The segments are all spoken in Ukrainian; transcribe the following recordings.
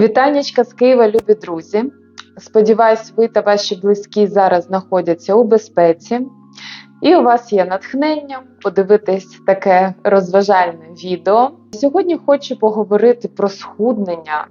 Вітаннячка з Києва, любі друзі. Сподіваюсь, ви та ваші близькі зараз знаходяться у безпеці, і у вас є натхнення подивитись таке розважальне відео. Сьогодні хочу поговорити про схуднення.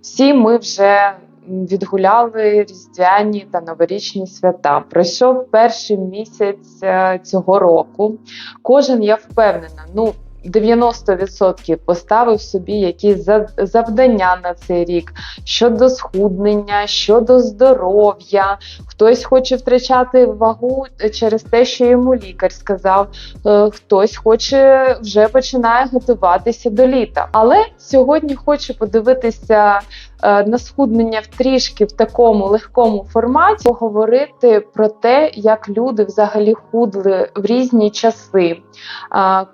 Всі ми вже відгуляли різдвяні та новорічні свята. Пройшов перший місяць е, цього року. Кожен, я впевнена, ну 90% поставив собі якісь за- завдання на цей рік щодо схуднення, щодо здоров'я. Хтось хоче втрачати вагу через те, що йому лікар сказав. е, Хтось хоче вже починає готуватися до літа. Але сьогодні хочу подивитися на схуднення трішки в такому легкому форматі, поговорити про те, як люди взагалі худли в різні часи,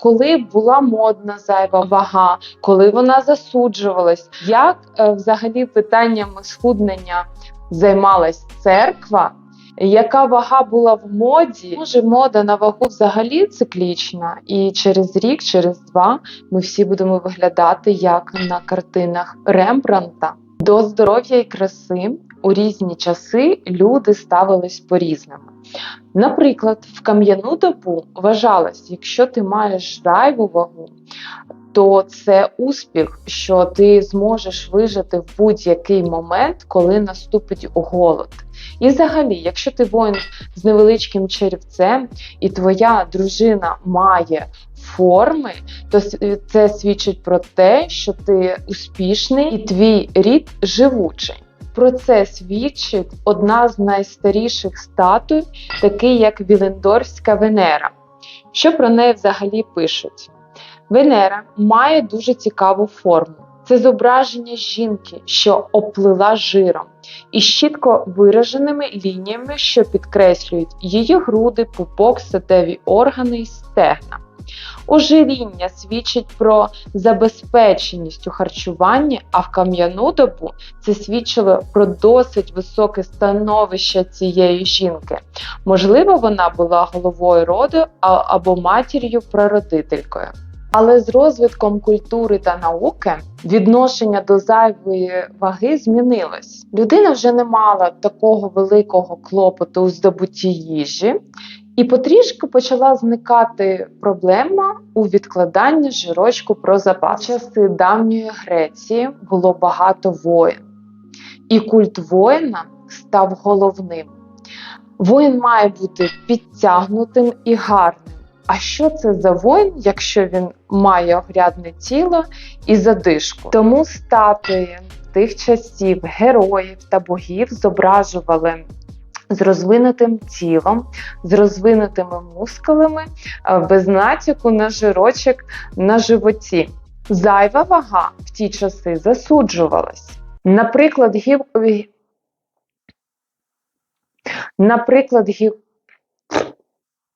коли була модна зайва вага, коли вона засуджувалась, як е, взагалі питаннями схуднення займалась церква. Яка вага була в моді? Може, мода на вагу взагалі циклічна, і через рік, через два ми всі будемо виглядати як на картинах Рембранта. До здоров'я і краси у різні часи люди ставились по-різному. Наприклад, в кам'яну добу вважалось, якщо ти маєш зайву вагу, то це успіх, що ти зможеш вижити в будь-який момент, коли наступить голод. І взагалі, якщо ти воїн з невеличким черевцем, і твоя дружина має форми, то це свідчить про те, що ти успішний і твій рід живучий. Про це свідчить одна з найстаріших статуй, такий як Вілендорська Венера. Що про неї взагалі пишуть? Венера має дуже цікаву форму. Це зображення жінки, що оплила жиром, і чітко вираженими лініями, що підкреслюють її груди, пупок, статеві органи і стегна. Ожиріння свідчить про забезпеченість у харчуванні, а в кам'яну добу це свідчило про досить високе становище цієї жінки. Можливо, вона була головою роду або матір'ю прародителькою. Але з розвитком культури та науки відношення до зайвої ваги змінилось. Людина вже не мала такого великого клопоту у здобутті їжі, і потрішки почала зникати проблема у відкладанні жирочку про запас. Часи давньої Греції було багато воїн, і культ воїна став головним. Воїн має бути підтягнутим і гарним. А що це за воїн, якщо він має огрядне тіло і задишку? Тому статуї тих часів героїв та богів зображували з розвинутим тілом, з розвинутими мускулами, е, без натяку на жирочок на животі. Зайва вага в ті часи засуджувалась. Наприклад, гів... Наприклад, гів...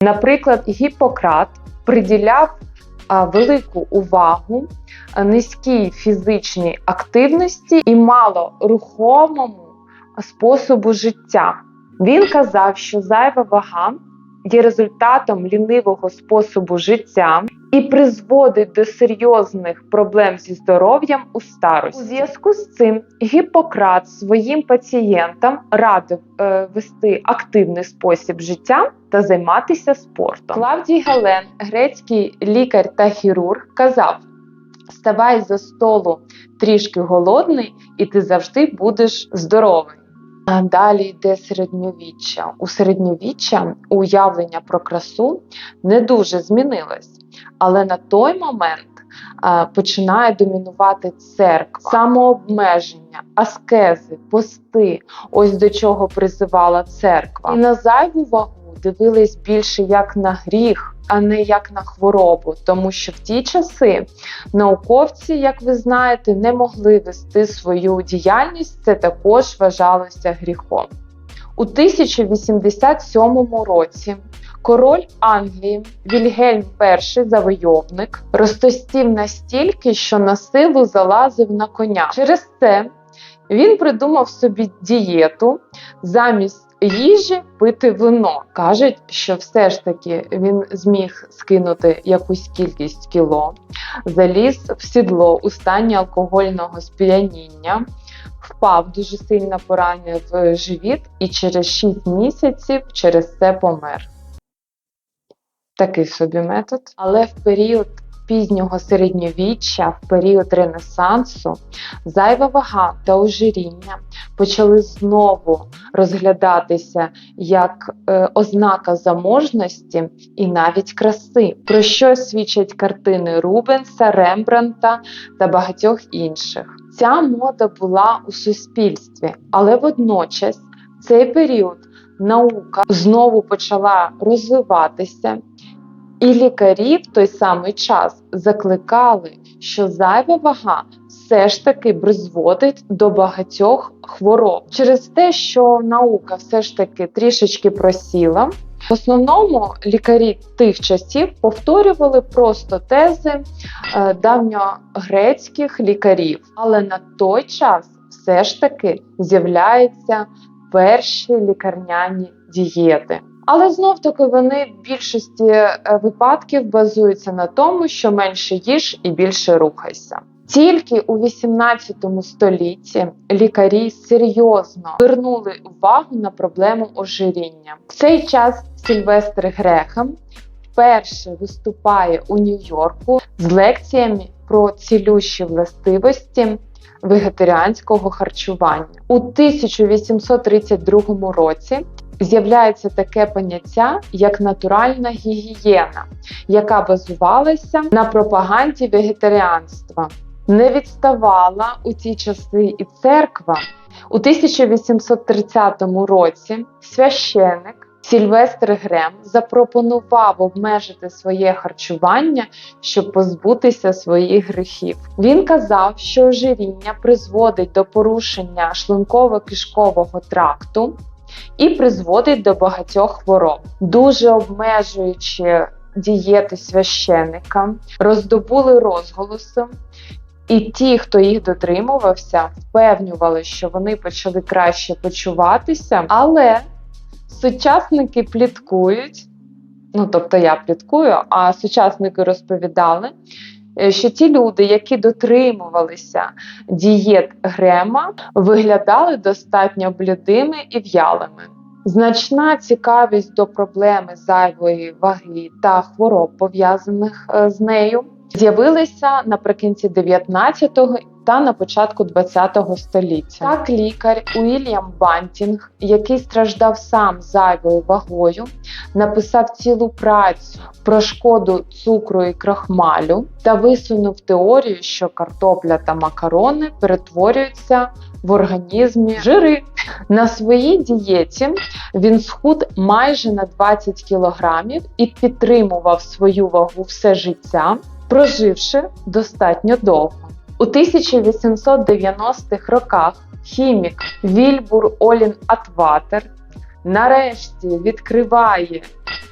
Наприклад, Гіппократ приділяв велику увагу низькій фізичній активності і малорухомому способу життя. Він казав, що зайва вага є результатом лінивого способу життя і призводить до серйозних проблем зі здоров'ям у старості. У зв'язку з цим Гіппократ своїм пацієнтам радив е, вести активний спосіб життя та займатися спортом. Клавдій Гален, грецький лікар та хірург, казав: Вставай за столу трішки голодний, і ти завжди будеш здоровий. Далі йде середньовіччя. У середньовіччя уявлення про красу не дуже змінилось, але на той момент починає домінувати церква, самообмеження, аскези, пости. Ось до чого призивала церква. І на зайву вагу дивились більше як на гріх, а не як на хворобу, тому що в ті часи науковці, як ви знаєте, не могли вести свою діяльність. Це також вважалося гріхом. У 1087 році король Англії Вільгельм І завойовник розтостів настільки, що на силу залазив на коня. Через це він придумав собі дієту замість їжі пити вино. Кажуть, що все ж таки він зміг скинути якусь кількість кіло, заліз в сідло у стані алкогольного сп'яніння. впав дуже сильно поранив живіт і через 6 місяців через це помер. Такий собі метод. Але в період пізнього середньовіччя, в період Ренесансу, зайва вага та ожиріння почали знову розглядатися як е, ознака заможності і навіть краси, про що свідчать картини Рубенса, Рембранта та багатьох інших. Ця мода була у суспільстві, але водночас цей період наука знову почала розвиватися. І лікарі в той самий час закликали, що зайва вага все ж таки призводить до багатьох хвороб через те, що наука все ж таки трішечки просіла. В основному лікарі тих часів повторювали просто тези е, давньогрецьких лікарів, але на той час все ж таки з'являються перші лікарняні дієти. Але знов таки вони в більшості е, випадків базуються на тому, що менше їж і більше рухайся. Тільки у 18 столітті лікарі серйозно звернули увагу на проблему ожиріння. В цей час Сильвестр Грехем вперше виступає у Нью-Йорку з лекціями про цілющі властивості вегетаріанського харчування. У 1832 році з'являється таке поняття, як натуральна гігієна, яка базувалася на пропаганді вегетаріанства. Не відставала у ті часи і церква. У 1830 році священик Сільвестр Грем запропонував обмежити своє харчування, щоб позбутися своїх гріхів. Він казав, що ожиріння призводить до порушення шлунково-кишкового тракту і призводить до багатьох хвороб, дуже обмежуючи дієти священика, роздобули розголоси. І ті, хто їх дотримувався, впевнювали, що вони почали краще почуватися, але сучасники пліткують, ну тобто я пліткую, а сучасники розповідали, що ті люди, які дотримувалися дієт Грема, виглядали достатньо блідими і в'ялими. Значна цікавість до проблеми зайвої ваги та хвороб, пов'язаних е, з нею, з'явилися наприкінці 19-го та на початку 20-го століття. Так, лікар Уільям Бантінг, який страждав сам зайвою вагою, написав цілу працю про шкоду цукру і крахмалю та висунув теорію, що картопля та макарони перетворюються в організмі жири. На своїй дієті він схуд майже на 20 кілограмів і підтримував свою вагу все життя, проживши достатньо довго. У 1890-х роках хімік Вільбур Олін Атватер нарешті відкриває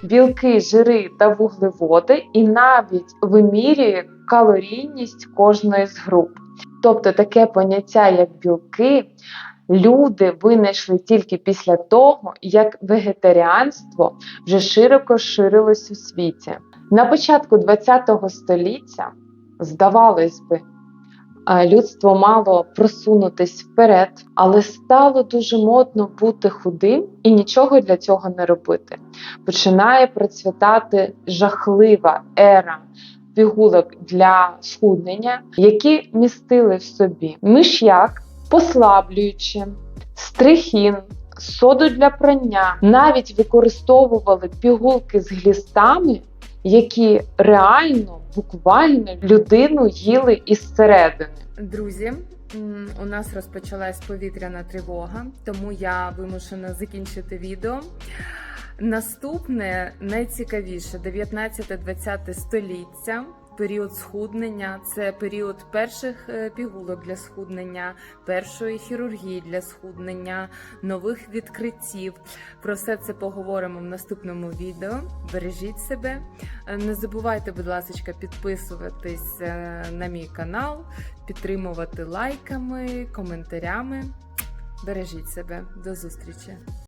білки, жири та вуглеводи і навіть вимірює калорійність кожної з груп. Тобто таке поняття, як білки, люди винайшли тільки після того, як вегетаріанство вже широко ширилось у світі. На початку ХХ століття, здавалось би, людство мало просунутись вперед, але стало дуже модно бути худим і нічого для цього не робити. Починає процвітати жахлива ера пігулок для схуднення, які містили в собі миш'як, послаблюючи, стрихін. Соду для прання навіть використовували пігулки з глістами, які реально, буквально людину їли із середини. Друзі, у нас розпочалась повітряна тривога, тому я вимушена закінчити відео. Наступне найцікавіше 19-20 століття. Період схуднення це період перших е, пігулок для схуднення, першої хірургії для схуднення, нових відкриттів. Про все це поговоримо в наступному відео. Бережіть себе. Е, Не забувайте, будь ласка, підписуватись е, на мій канал, підтримувати лайками, коментарями. Бережіть себе. До зустрічі!